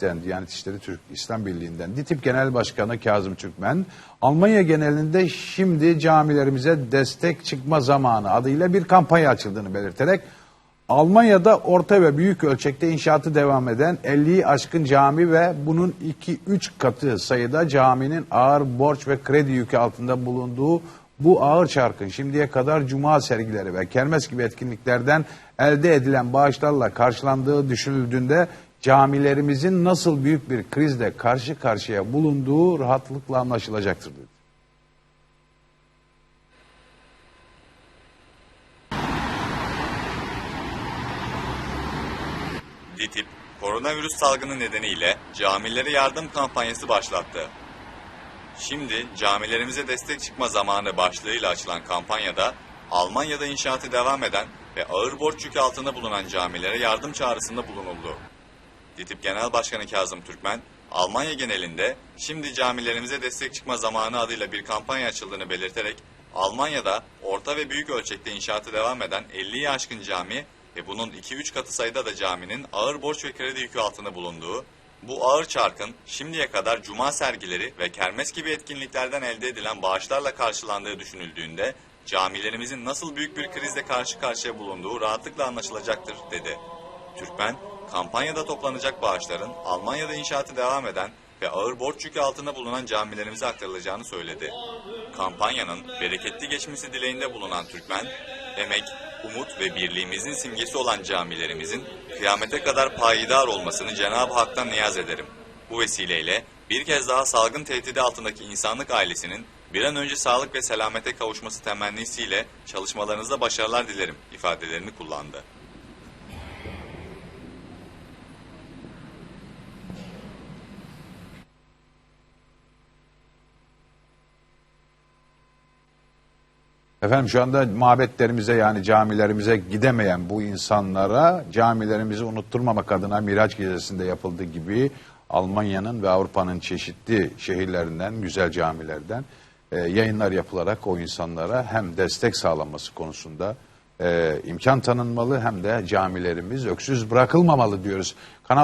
DİTİB'den, Diyanet İşleri Türk İslam Birliği'nden, DİTİB Genel Başkanı Kazım Türkmen, Almanya genelinde şimdi camilerimize destek çıkma zamanı adıyla bir kampanya açıldığını belirterek, Almanya'da orta ve büyük ölçekte inşaatı devam eden 50'yi aşkın cami ve bunun 2-3 katı sayıda caminin ağır borç ve kredi yükü altında bulunduğu bu ağır çarkın şimdiye kadar cuma sergileri ve kermes gibi etkinliklerden elde edilen bağışlarla karşılandığı düşünüldüğünde camilerimizin nasıl büyük bir krizle karşı karşıya bulunduğu rahatlıkla anlaşılacaktır dedi. DİTİB, koronavirüs salgını nedeniyle camilere yardım kampanyası başlattı. Şimdi camilerimize destek çıkma zamanı başlığıyla açılan kampanyada Almanya'da inşaatı devam eden ve ağır borç yükü altında bulunan camilere yardım çağrısında bulunuldu. DİTİB Genel Başkanı Kazım Türkmen, Almanya genelinde şimdi camilerimize destek çıkma zamanı adıyla bir kampanya açıldığını belirterek Almanya'da orta ve büyük ölçekte inşaatı devam eden 50'yi aşkın cami ve bunun 2-3 katı sayıda da caminin ağır borç ve kredi yükü altında bulunduğu, bu ağır çarkın şimdiye kadar cuma sergileri ve kermes gibi etkinliklerden elde edilen bağışlarla karşılandığı düşünüldüğünde camilerimizin nasıl büyük bir krizle karşı karşıya bulunduğu rahatlıkla anlaşılacaktır dedi. Türkmen, kampanyada toplanacak bağışların Almanya'da inşaatı devam eden ve ağır borç yükü altında bulunan camilerimize aktarılacağını söyledi. Kampanyanın bereketli geçmesi dileğinde bulunan Türkmen, emek, umut ve birliğimizin simgesi olan camilerimizin kıyamete kadar payidar olmasını Cenab-ı Hak'tan niyaz ederim. Bu vesileyle bir kez daha salgın tehdidi altındaki insanlık ailesinin bir an önce sağlık ve selamete kavuşması temennisiyle çalışmalarınızda başarılar dilerim ifadelerini kullandı. Efendim şu anda mabetlerimize yani camilerimize gidemeyen bu insanlara camilerimizi unutturmamak adına Miraç Gecesi'nde yapıldığı gibi Almanya'nın ve Avrupa'nın çeşitli şehirlerinden, güzel camilerden e, yayınlar yapılarak o insanlara hem destek sağlanması konusunda e, imkan tanınmalı hem de camilerimiz öksüz bırakılmamalı diyoruz. Kanal